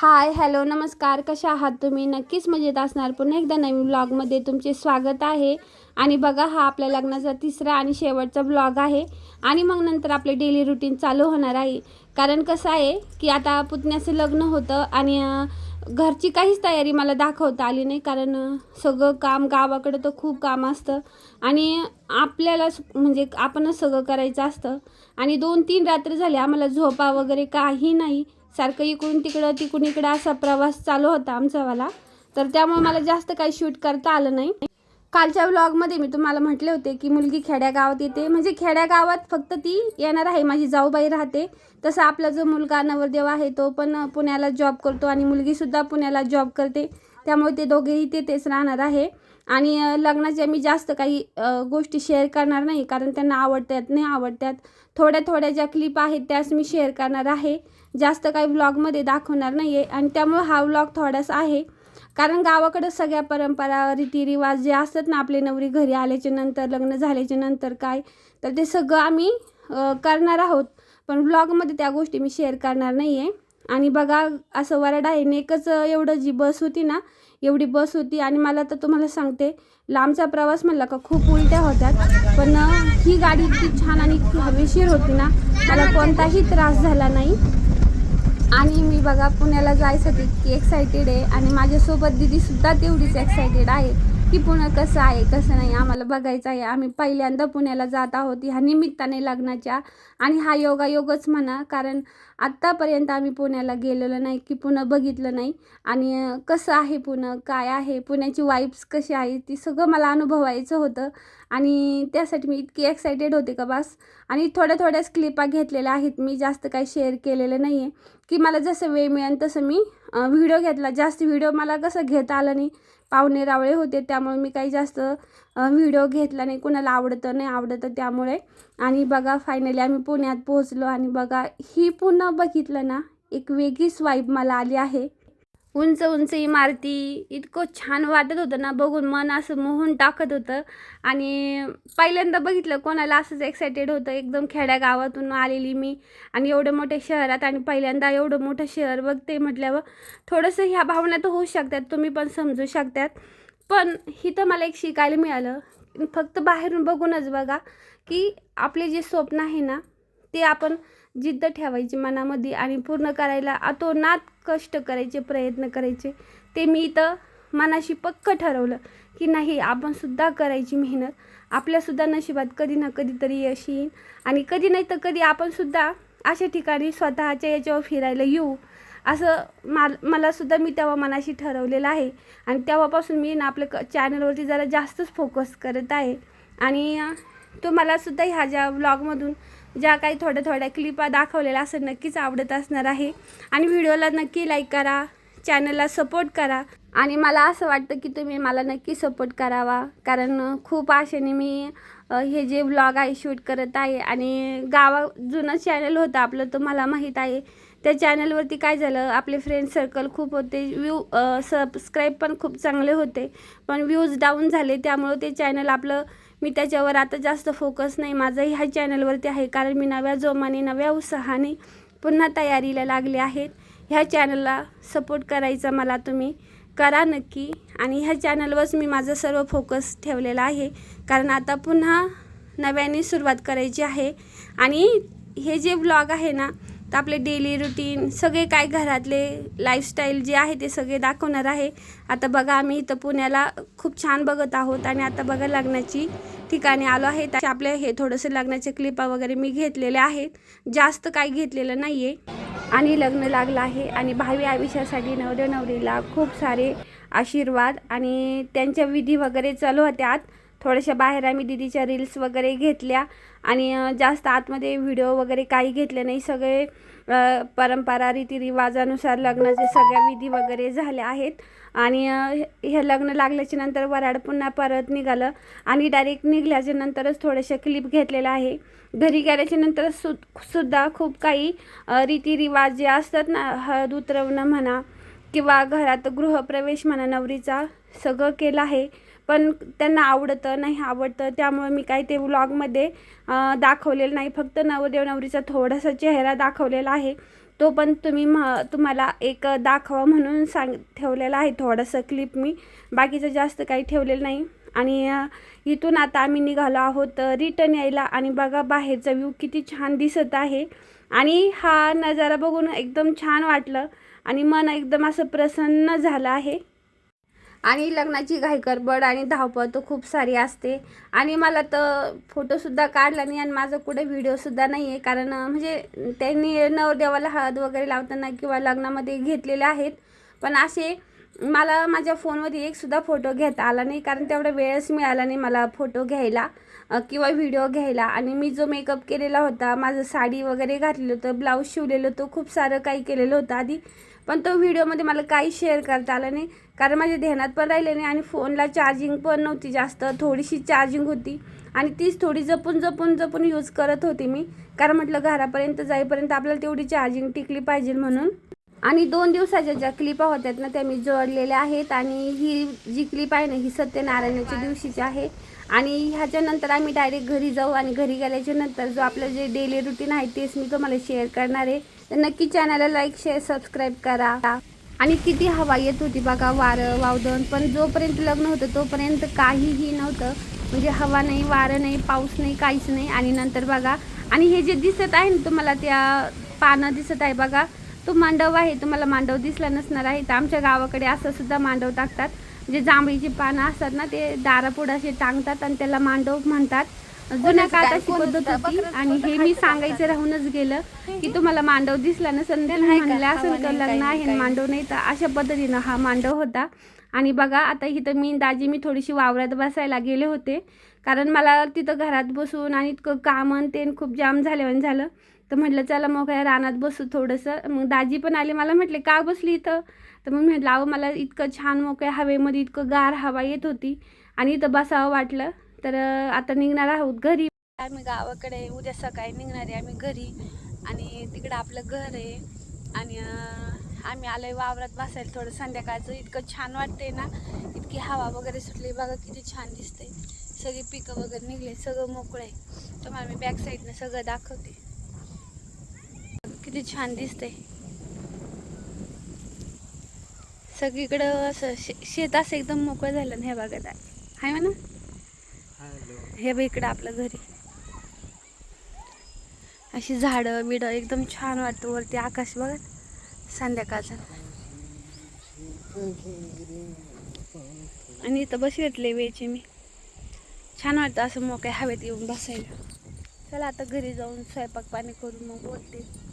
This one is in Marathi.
हाय हॅलो नमस्कार. कशा आहात तुम्ही? नक्कीच मजेत असणार. पुन्हा एकदा नवीन ब्लॉगमध्ये तुमचे स्वागत आहे. आणि बघा हा आपल्या लग्नाचा तिसरा आणि शेवटचा ब्लॉग आहे. आणि मग नंतर आपले डेली रुटीन चालू होणार आहे. कारण कसं आहे की आता पुतण्याचं लग्न होतं आणि घरची काहीच तयारी मला दाखवता आली नाही. कारण सगळं काम गावाकडं तर खूप काम असतं. आणि आपल्याला म्हणजे आपणच सगळं करायचं असतं. आणि दोन तीन रात्र झाल्या आम्हाला झोपा वगैरे काही नाही. सारखं इकडून तिकडं तिकडून इकडं असा प्रवास चालू होता आमचावाला तर त्यामुळे मला जास्त काही शूट करता आलं नाही. कालच्या व्लॉगमध्ये मी तुम्हाला म्हटले होते की मुलगी खेड्यागावात येते. म्हणजे खेड्यागावात फक्त ती येणार आहे माझी जाऊबाई राहते. तसं आपला जो मुलगा नवरदेव आहे तो पण पुण्याला जॉब करतो आणि मुलगीसुद्धा पुण्याला जॉब करते. त्यामुळे ते दोघेही तेथेच राहणार आहे. आणि लग्नाच्या मी जास्त काही गोष्टी शेअर करणार नाही कारण त्यांना आवडतात नाही आवडतात. थोड्या थोड्या ज्या क्लिप आहेत त्याच मी शेअर करणार आहे. जास्त काही व्लॉगमध्ये दाखवणार नाही आहे आणि त्यामुळं हा व्लॉग थोडासा आहे. कारण गावाकडं सगळ्या परंपरा रीतिरिवाज जे असतात ना आपले नवरी घरी आल्याच्यानंतर लग्न झाल्याच्यानंतर काय तर ते सगळं आम्ही करणार आहोत. पण व्लॉगमध्ये त्या गोष्टी मी शेअर करणार नाही आहे आणि बघा असं वराड आहे. नेकच एवढं जी बस होती ना एवढी बस होती. आणि मला तर तुम्हाला सांगते लांबचा प्रवास म्हणला का खूप उलट्या होत्या पण ही गाडी इतकी छान आणि हवेशीर होती ना मला कोणताही त्रास झाला नाही. आणि मी बघा पुण्याला जायसाठी इतकी एक्सायटेड आहे. आणि माझ्यासोबत दीदीसुद्धा तेवढीच एक्सायटेड आहे. की पुणं कसं आहे कसं नाही आम्हाला बघायचं आहे. आम्ही पहिल्यांदा पुण्याला जात आहोत. ह्या निमित्ताने लग्नाच्या आणि हा योगायोगच म्हणा कारण आत्तापर्यंत आम्ही पुण्याला गेलेलो नाही की पुणं बघितलं नाही. आणि कसं आहे पुणं काय आहे पुण्याची वाईब्स कशी आहे ती सगळं मला अनुभवायचं होतं. आणि त्यासाठी मी इतकी एक्सायटेड होते का बस. आणि थोड्या थोड्याच क्लिपा घेतलेल्या आहेत. मी जास्त काही शेअर केलेलं नाही आहे की मला जसं वेळ मिळेल तसं मी व्हिडिओ घेतला. जास्त व्हिडिओ मला कसं घेता आलं नाही. पाहुणे रावळे होते त्यामुळे मी काही जास्त व्हिडिओ घेतला नाही. कुणाला आवडतं नाही आवडतं त्यामुळे. आणि बघा फायनली आम्ही पुण्यात पोहोचलो आणि बघा ही पुन्हा बघितलं ना एक वेगळीच वाईब मला आली आहे. उंच उंच इमारती इतकं छान वाटत होतं ना बघून मन असं मोहून टाकत होतं. आणि पहिल्यांदा बघितलं कोणाला असंच एक्सायटेड होतं. एकदम खेड्यागावातून आलेली मी. आणि एवढं मोठ्या शहरात आणि पहिल्यांदा एवढं मोठं शहर बघते म्हटल्यावर थोडंसं ह्या भावना तर होऊ शकतात. तुम्ही पण समजू शकतात. पण इथं मला एक शिकायला मिळालं. फक्त बाहेरून बघूनच बघा की आपले जे स्वप्न आहे ना ते आपण जिद्द ठेवायची मनामध्ये आणि पूर्ण करायला. अतोनात कष्ट करायचे प्रयत्न करायचे. ते मी इथं मनाशी पक्क ठरवलं की नाही आपणसुद्धा करायची मेहनत. आपल्यासुद्धा नशिबात कधी ना कधीतरी यश येईल आणि कधी नाही तर कधी आपणसुद्धा अशा ठिकाणी स्वतःच्या याच्यावर फिरायला येऊ. असं माल मलासुद्धा मी तेव्हा मनाशी ठरवलेलं आहे. आणि तेव्हापासून मी ना आपल्या क चॅनलवरती जरा जास्तच फोकस करत आहे. आणि तुम्हालासुद्धा सुद्धा ह्या ज्या व्लॉगमधून ज्या काही थोड्या थोड्या क्लिपा दाखवलेल्या असं नक्कीच आवडत असणार आहे. आणि व्हिडिओला नक्की लाईक करा चॅनलला सपोर्ट करा. आणि मला असं वाटतं की तुम्ही मला नक्की सपोर्ट करावा. कारण खूप आशेने मी हे जे व्लॉग आहे शूट करत आहे. आणि गावा जुनं चॅनल होतं आपलं तुम्हाला माहीत आहे त्या चॅनलवरती काय झालं आपले फ्रेंड सर्कल खूप होते व्यू सबस्क्राईब पण खूप चांगले होते पण व्ह्यूज डाऊन झाले त्यामुळं ते चॅनल आपलं मी त्याच्यावर आता जास्त फोकस नाही माझं ह्या चॅनलवरती आहे कारण मी नव्या जोमाने नव्या उत्साहाने पुन्हा तयारीला लागले आहेत. ह्या चॅनलला सपोर्ट करायचा मला तुम्ही करा नक्की. आणि ह्या चॅनलवरच मी माझं सर्व फोकस ठेवलेला आहे कारण आता पुन्हा नव्याने सुरुवात करायची आहे. आणि हे जे ब्लॉग आहे ना तर आपले डेली रुटीन सगळे काय घरातले लाईफस्टाईल जे आहे ते सगळे दाखवणार आहे. आता बघा आम्ही इथं पुण्याला खूप छान बघत आहोत आणि आता बघा लग्नाची ठिकाणी आलो आहे तर आपले हे थोडंसं लग्नाचे क्लिपा वगैरे मी घेतलेले आहेत. जास्त काही घेतलेलं नाही आहे आणि लग्न लागलं आहे आणि भावी आयुष्यासाठी नवऱ्या नवरीला खूप सारे आशीर्वाद आणि त्यांच्या विधी वगैरे चालू होत्यात. थोड्याशा बाहेर आम्ही दिदीच्या रील्स वगैरे घेतल्या. आणि जास्त आतमध्ये व्हिडिओ वगैरे काही घेतले नाही. सगळे परंपरा रीतिरिवाजानुसार लग्नाचे सगळ्या विधी वगैरे झाल्या आहेत. आणि हे- लग्न लागल्याच्या नंतर वराड पुन्हा परत निघालं. आणि डायरेक्ट निघल्याच्या नंतरच थोड्याशा क्लिप घेतलेलं आहे. घरी गेल्याच्यानंतर सु सुद्धा खूप काही रीतिरिवाज जे असतात ना हळद उतरवणं म्हणा किंवा घरात गृहप्रवेश म्हणा नवरीचा सगळं केलं आहे. पण त्यांना आवडतं नाही आवडतं त्यामुळे मी काही ते व्लॉगमध्ये दाखवलेलं नाही. फक्त नवरदेव नवरीचा थोडासा चेहरा दाखवलेला आहे. तो पण तुम्ही म तुम्हाला एक दाखवा म्हणून सांग ठेवलेला आहे थोडंसं क्लिप मी. बाकीचं जास्त काही ठेवलेलं नाही. आणि इथून आता आम्ही निघालो आहोत रिटर्न यायला. आणि बघा बाहेरचा व्ह्यू किती छान दिसत आहे. आणि हा नजारा बघून एकदम छान वाटलं. आणि मन एकदम असं प्रसन्न झालं आहे. आणि लग्नाची घाईगडबड आणि धावपळ तर खूप सारी असते. आणि मला तर फोटोसुद्धा काढला नाही आणि माझा कुठे व्हिडिओसुद्धा नाही आहे कारण म्हणजे त्यांनी नवरदेवाला हळद वगैरे लावताना किंवा लग्नामध्ये घेतलेले आहेत. पण असे मला माझ्या फोनमध्ये एकसुद्धा फोटो घेता आला नाही कारण तेवढा वेळच मिळाला नाही मला फोटो घ्यायला किंवा व्हिडिओ घ्यायला. आणि मी जो मेकअप केलेला होता माझं साडी वगैरे घातलेलं होतं ब्लाऊज शिवलेलं होतं खूप सारं काही केलेलं होतं आधी. पण तो व्हिडिओमध्ये मला काही शेअर करता आला नाही कारण माझ्या ध्यानात पण राहिले नाही आणि फोनला चार्जिंग पण नव्हती जास्त. थोडीशी चार्जिंग होती आणि तीच थोडी जपून जपून जपून यूज करत होते मी कारण म्हटलं घरापर्यंत जाईपर्यंत आपल्याला तेवढी चार्जिंग टिकली पाहिजे म्हणून. आणि दोन दिवसाच्या ज्या क्लिपा होत्यात ना त्या मी जोडलेल्या आहेत आणि ही जी क्लिप आहे ना ही सत्यनारायणाच्या दिवशीची आहे. आणि ह्याच्यानंतर आम्ही डायरेक्ट घरी जाऊ आणि घरी गेल्याच्यानंतर जो आपलं जे डेली रुटीन आहे तेच मी तुम्हाला शेअर करणार आहे. तर नक्की चॅनलला लाईक शेअर सबस्क्राईब करा. आणि किती हवा येत होती बघा वारं वावदन. पण जोपर्यंत लग्न होतं तोपर्यंत काहीही नव्हतं. म्हणजे हवा नाही वारं नाही पाऊस नाही काहीच नाही. आणि नंतर बघा आणि हे जे दिसत आहे ना तुम्हाला त्या पानं दिसत आहे बघा तो मांडव आहे तुम्हाला मांडव दिसला नसणार आहे. तर आमच्या गावाकडे असं सुद्धा मांडव टाकतात. जे जांभळीची पानं असतात ना ते दारापुढं असे टांगतात आणि त्याला मांडव म्हणतात. जुन्या काळात अशी पद्धत होती आणि हे मी सांगायचं राहूनच गेलं की तुम्हाला मांडव दिसला नसेल म्हणलं असेल का लग्न आहे मांडव नाही. तर अशा पद्धतीनं हा मांडव होता. आणि बघा आता इथं मी दाजी मी थोडीशी वावरात बसायला गेले होते. कारण मला तिथं घरात बसून आणि इतकं काम आणि ते खूप जाम झाल्यावर झालं. तर म्हटलं चला मग काय रानात बसू थोडंसं. मग दाजी पण आले मला म्हटले का बसली इथं? तर मग म्हटलं अहो मला इतकं छान मोकळ्या हवेमध्ये इतकं गार हवा येत होती आणि इथं बसावं वाटलं. तर आता निघणार आहोत घरी. आम्ही गावाकडे उद्या सकाळी निघणार आहे आम्ही घरी आणि तिकडं आपलं घर आहे आणि आम्ही आलोय वावरात बसायला थोडं संध्याकाळचं. इतकं छान वाटते ना इतकी हवा वगैरे सुटली. बघा किती छान दिसते सगळी पिकं वगैरे निघले सगळं मोकळं आहे. तुम्हाला मी बॅक साईडनं सगळं दाखवते. किती छान दिसतंय. सगळीकडं असं शे शेत असं एकदम मोकळं झालं ना हे बघत आहे म्हणा. हे बघ इकडं आपलं घरी. अशी झाडं बिडं एकदम छान वाटतं वरती आकाश बघा. संध्याकाळचं. आणि इथं बस घेतले वेळची मी. छान वाटतं असं मोकळ्या हवेत येऊन बसायला. चला आता घरी जाऊन स्वयंपाक पाणी करून मग बोलते